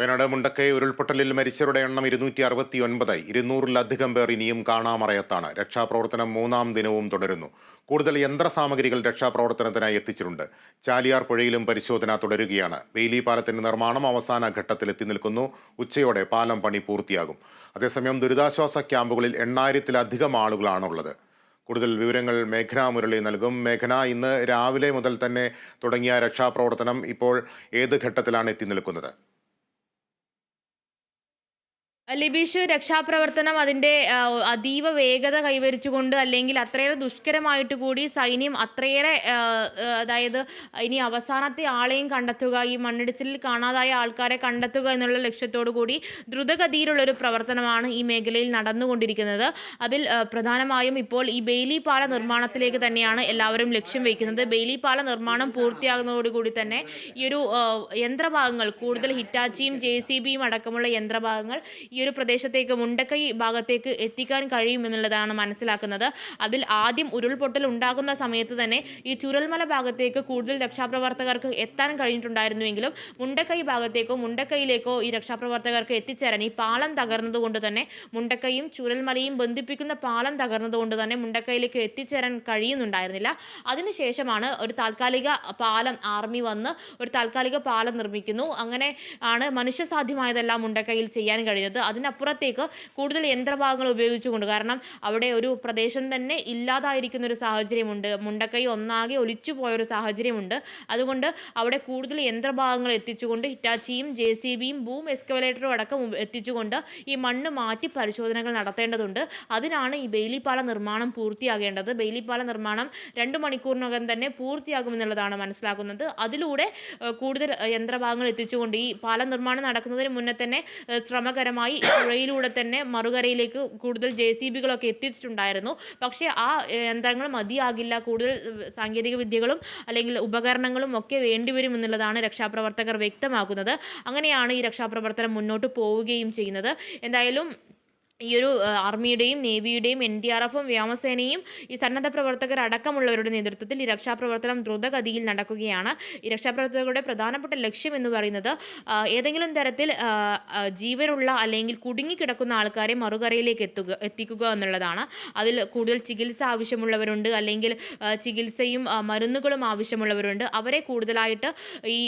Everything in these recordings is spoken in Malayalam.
വയനാട് മുണ്ടക്കൈ ഉരുൾപൊട്ടലിൽ മരിച്ചവരുടെ എണ്ണം ഇരുന്നൂറ്റി അറുപത്തി ഒൻപതായി ഇരുന്നൂറിലധികം പേർ ഇനിയും കാണാമറയത്താണ്. രക്ഷാപ്രവർത്തനം മൂന്നാം ദിനവും തുടരുന്നു. കൂടുതൽ യന്ത്രസാമഗ്രികൾ രക്ഷാപ്രവർത്തനത്തിനായി എത്തിച്ചിട്ടുണ്ട്. ചാലിയാർ പുഴയിലും പരിശോധന തുടരുകയാണ്. ബെയിലി പാലത്തിന്റെ നിർമ്മാണം അവസാന ഘട്ടത്തിൽ എത്തി നിൽക്കുന്നു. ഉച്ചയോടെ പാലം പണി പൂർത്തിയാകും. അതേസമയം ദുരിതാശ്വാസ ക്യാമ്പുകളിൽ എണ്ണായിരത്തിലധികം ആളുകളാണുള്ളത്. കൂടുതൽ വിവരങ്ങൾ മേഘന മുരളി നൽകും. മേഘന ഇന്ന് രാവിലെ മുതൽ തന്നെ തുടങ്ങിയ രക്ഷാപ്രവർത്തനം ഇപ്പോൾ ഏത് ഘട്ടത്തിലാണ് എത്തി നിൽക്കുന്നത്? ലിബീഷ് രക്ഷാപ്രവർത്തനം അതിന്റെ അതീവ വേഗത കൈവരിച്ചുകൊണ്ട് അല്ലെങ്കിൽ അത്രയേറെ ദുഷ്കരമായിട്ട് കൂടി സൈന്യം അത്രയേറെ അതായത് ഇനി അവസാനത്തെ ആളെയും കണ്ടെത്തുക ഈ മണ്ണിടിച്ചിലിൽ കാണാതായ ആൾക്കാരെ കണ്ടെത്തുക എന്നുള്ള ലക്ഷ്യത്തോടു കൂടി ദ്രുതഗതിയിലുള്ള ഒരു പ്രവർത്തനമാണ് ഈ മേഖലയിൽ നടന്നുകൊണ്ടിരിക്കുന്നത്. അതിൽ പ്രധാനമായും ഇപ്പോൾ ഈ ബെയിലി പാല നിർമ്മാണത്തിലേക്ക് തന്നെയാണ് എല്ലാവരും ലക്ഷ്യം വയ്ക്കുന്നത്. ബെയിലി പാല നിർമ്മാണം പൂർത്തിയാകുന്നതോടുകൂടി തന്നെ ഈ ഒരു യന്ത്രഭാഗങ്ങൾ കൂടുതൽ ഹിറ്റാച്ചിയും ജെ സി ബിയും അടക്കമുള്ള യന്ത്രഭാഗങ്ങൾ ഈ ഒരു പ്രദേശത്തേക്ക് മുണ്ടക്കൈ ഭാഗത്തേക്ക് എത്തിക്കാൻ കഴിയുമെന്നുള്ളതാണ് മനസ്സിലാക്കുന്നത്. അതിൽ ആദ്യം ഉരുൾപൊട്ടൽ ഉണ്ടാകുന്ന സമയത്ത് തന്നെ ഈ ചുരൽമല ഭാഗത്തേക്ക് കൂടുതൽ രക്ഷാപ്രവർത്തകർക്ക് എത്താൻ കഴിഞ്ഞിട്ടുണ്ടായിരുന്നുവെങ്കിലും മുണ്ടക്കൈ ഭാഗത്തേക്കോ മുണ്ടക്കൈയിലേക്കോ ഈ രക്ഷാപ്രവർത്തകർക്ക് എത്തിച്ചേരാൻ ഈ പാലം തകർന്നതുകൊണ്ട് തന്നെ മുണ്ടക്കൈയും ചുരൽമലയും ബന്ധിപ്പിക്കുന്ന പാലം തകർന്നതുകൊണ്ട് തന്നെ മുണ്ടക്കൈയിലേക്ക് എത്തിച്ചേരാൻ കഴിയുന്നുണ്ടായിരുന്നില്ല. അതിനുശേഷമാണ് ഒരു താൽക്കാലിക പാലം ആർമി വന്ന് ഒരു താൽക്കാലിക പാലം നിർമ്മിക്കുന്നു. അങ്ങനെ ആണ് മനുഷ്യസാധ്യമായതെല്ലാം മുണ്ടക്കൈയിൽ ചെയ്യാൻ കഴിയുന്നത്. അതിനപ്പുറത്തേക്ക് കൂടുതൽ യന്ത്രഭാഗങ്ങൾ ഉപയോഗിച്ചുകൊണ്ട് കാരണം അവിടെ ഒരു പ്രദേശം തന്നെ ഇല്ലാതായിരിക്കുന്ന ഒരു സാഹചര്യമുണ്ട്. മുണ്ടക്കൈ ഒന്നാകെ ഒലിച്ചു പോയൊരു സാഹചര്യമുണ്ട്. അതുകൊണ്ട് അവിടെ കൂടുതൽ യന്ത്രഭാഗങ്ങൾ എത്തിച്ചുകൊണ്ട് ഹിറ്റാച്ചിയും ജെ സി ബിയും ബൂം എക്സ്കവലേറ്ററും അടക്കം എത്തിച്ചുകൊണ്ട് ഈ മണ്ണ് മാറ്റി പരിശോധനകൾ നടത്തേണ്ടതുണ്ട്. അതിനാണ് ഈ ബെയിലിപ്പാല നിർമ്മാണം പൂർത്തിയാകേണ്ടത്. ബെയിലിപ്പാല നിർമ്മാണം രണ്ട് മണിക്കൂറിനകം തന്നെ പൂർത്തിയാകുമെന്നുള്ളതാണ് മനസ്സിലാക്കുന്നത്. അതിലൂടെ കൂടുതൽ യന്ത്രഭാഗങ്ങൾ എത്തിച്ചുകൊണ്ട് ഈ പാല നിർമ്മാണം നടക്കുന്നതിന് മുന്നേ തന്നെ ശ്രമകരമായി പുഴയിലൂടെ തന്നെ മറുകരയിലേക്ക് കൂടുതൽ ജെ സി ബികളൊക്കെ എത്തിച്ചിട്ടുണ്ടായിരുന്നു. പക്ഷേ ആ യന്ത്രങ്ങൾ മതിയാകില്ല. കൂടുതൽ സാങ്കേതിക വിദ്യകളും അല്ലെങ്കിൽ ഉപകരണങ്ങളും ഒക്കെ വേണ്ടിവരും എന്നുള്ളതാണ് രക്ഷാപ്രവർത്തകർ വ്യക്തമാക്കുന്നത്. അങ്ങനെയാണ് ഈ രക്ഷാപ്രവർത്തനം മുന്നോട്ട് പോവുകയും ചെയ്യുന്നത്. എന്തായാലും ഈ ഒരു ആർമിയുടെയും നേവിയുടെയും എൻ ഡി ആർ എഫും വ്യോമസേനയും ഈ സന്നദ്ധ പ്രവർത്തകർ അടക്കമുള്ളവരുടെ നേതൃത്വത്തിൽ ഈ രക്ഷാപ്രവർത്തനം ദ്രുതഗതിയിൽ നടക്കുകയാണ്. ഈ രക്ഷാപ്രവർത്തകരുടെ പ്രധാനപ്പെട്ട ലക്ഷ്യം എന്ന് പറയുന്നത് ഏതെങ്കിലും തരത്തിൽ ജീവനുള്ള അല്ലെങ്കിൽ കുടുങ്ങിക്കിടക്കുന്ന ആൾക്കാരെ മറുകരയിലേക്ക് എത്തുക എത്തിക്കുക എന്നുള്ളതാണ്. അതിൽ കൂടുതൽ ചികിത്സ ആവശ്യമുള്ളവരുണ്ട് അല്ലെങ്കിൽ ചികിത്സയും മരുന്നുകളും ആവശ്യമുള്ളവരുണ്ട്. അവരെ കൂടുതലായിട്ട് ഈ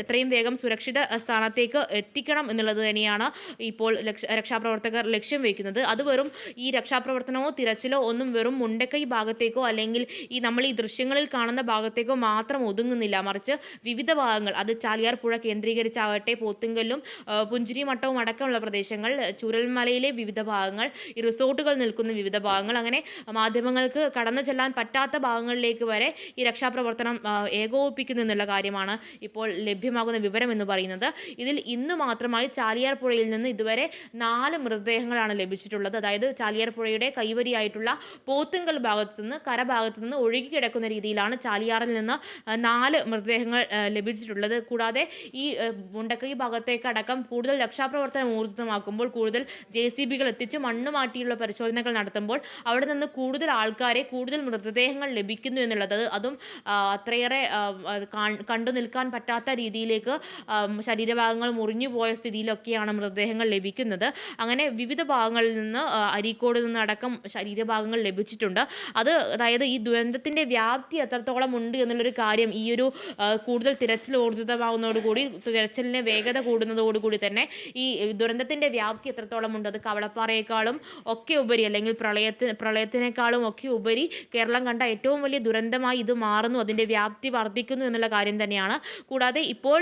എത്രയും വേഗം സുരക്ഷിത സ്ഥാനത്തേക്ക് എത്തിക്കണം എന്നുള്ളത് തന്നെയാണ് ഇപ്പോൾ രക്ഷാപ്രവർത്തകർ ലക്ഷ്യം വയ്ക്കുന്നത് അത് വെറും ഈ രക്ഷാപ്രവർത്തനമോ തിരച്ചിലോ ഒന്നും വെറും മുണ്ടക്കൈ ഭാഗത്തേക്കോ അല്ലെങ്കിൽ ഈ നമ്മൾ ഈ ദൃശ്യങ്ങളിൽ കാണുന്ന ഭാഗത്തേക്കോ മാത്രം ഒതുങ്ങുന്നില്ല. മറിച്ച് വിവിധ ഭാഗങ്ങൾ അത് ചാലിയാർ പുഴ കേന്ദ്രീകരിച്ചാവട്ടെ പോത്തുങ്കല്ലും പുഞ്ചിരി മട്ടവും അടക്കമുള്ള പ്രദേശങ്ങൾ ചുരൽമലയിലെ വിവിധ ഭാഗങ്ങൾ ഈ റിസോർട്ടുകൾ നിൽക്കുന്ന വിവിധ ഭാഗങ്ങൾ അങ്ങനെ മാധ്യമങ്ങൾക്ക് കടന്നു ചെല്ലാൻ പറ്റാത്ത ഭാഗങ്ങളിലേക്ക് വരെ ഈ രക്ഷാപ്രവർത്തനം ഏകോപിപ്പിക്കുന്നു എന്നുള്ള കാര്യമാണ് ഇപ്പോൾ ലഭ്യമാകുന്ന വിവരം എന്ന് പറയുന്നത്. ഇതിൽ ഇന്ന് മാത്രമായി ചാലിയാർ പുഴയിൽ നിന്ന് ഇതുവരെ നാല് മൃതദേഹങ്ങളാണ് ലഭിച്ചിട്ടുള്ളത്. അതായത് ചാലിയാർ പുഴയുടെ കൈവരിയായിട്ടുള്ള പോത്തുങ്കൽ ഭാഗത്തു നിന്ന് കരഭാഗത്തു നിന്ന് ഒഴുകി കിടക്കുന്ന രീതിയിലാണ് ചാലിയാറിൽ നിന്ന് നാല് മൃതദേഹങ്ങൾ ലഭിച്ചിട്ടുള്ളത്. കൂടാതെ ഈ മുണ്ടക്കൈ മുണ്ടക്കൈ ഭാഗത്തേക്കടക്കം കൂടുതൽ രക്ഷാപ്രവർത്തനം ഊർജിതമാക്കുമ്പോൾ കൂടുതൽ ജെ സി ബികൾ എത്തിച്ച് മണ്ണ് മാറ്റിയുള്ള പരിശോധനകൾ നടത്തുമ്പോൾ അവിടെ നിന്ന് കൂടുതൽ ആൾക്കാരെ കൂടുതൽ മൃതദേഹങ്ങൾ ലഭിക്കുന്നു എന്നുള്ളത് അതും അത്രയേറെ കണ്ടു നിൽക്കാൻ പറ്റാത്ത രീതിയിലേക്ക് ശരീരഭാഗങ്ങൾ മുറിഞ്ഞു പോയ സ്ഥിതിയിലൊക്കെയാണ് മൃതദേഹങ്ങൾ ലഭിക്കുന്നത്. അങ്ങനെ വിവിധ ഭാഗങ്ങളിൽ നിന്ന് അരീക്കോട് നിന്ന് അടക്കം ശരീരഭാഗങ്ങൾ ലഭിച്ചിട്ടുണ്ട്. അത് അതായത് ഈ ദുരന്തത്തിന്റെ വ്യാപ്തി എത്രത്തോളം ഉണ്ട് എന്നുള്ളൊരു കാര്യം ഈ ഒരു കൂടുതൽ തിരച്ചിൽ ഊർജിതമാകുന്നതോടുകൂടി തിരച്ചിലിന് വേഗത കൂടുന്നതോടുകൂടി തന്നെ ഈ ദുരന്തത്തിന്റെ വ്യാപ്തി എത്രത്തോളം ഉണ്ട് അത് കവളപ്പാറയേക്കാളും ഒക്കെ ഉപരി അല്ലെങ്കിൽ പ്രളയത്തിന് പ്രളയത്തിനേക്കാളും ഒക്കെ ഉപരി കേരളം കണ്ട ഏറ്റവും വലിയ ദുരന്തമായി ഇത് മാറുന്നു അതിന്റെ വ്യാപ്തി വർദ്ധിക്കുന്നു എന്നുള്ള കാര്യം തന്നെയാണ്. കൂടാതെ ഇപ്പോൾ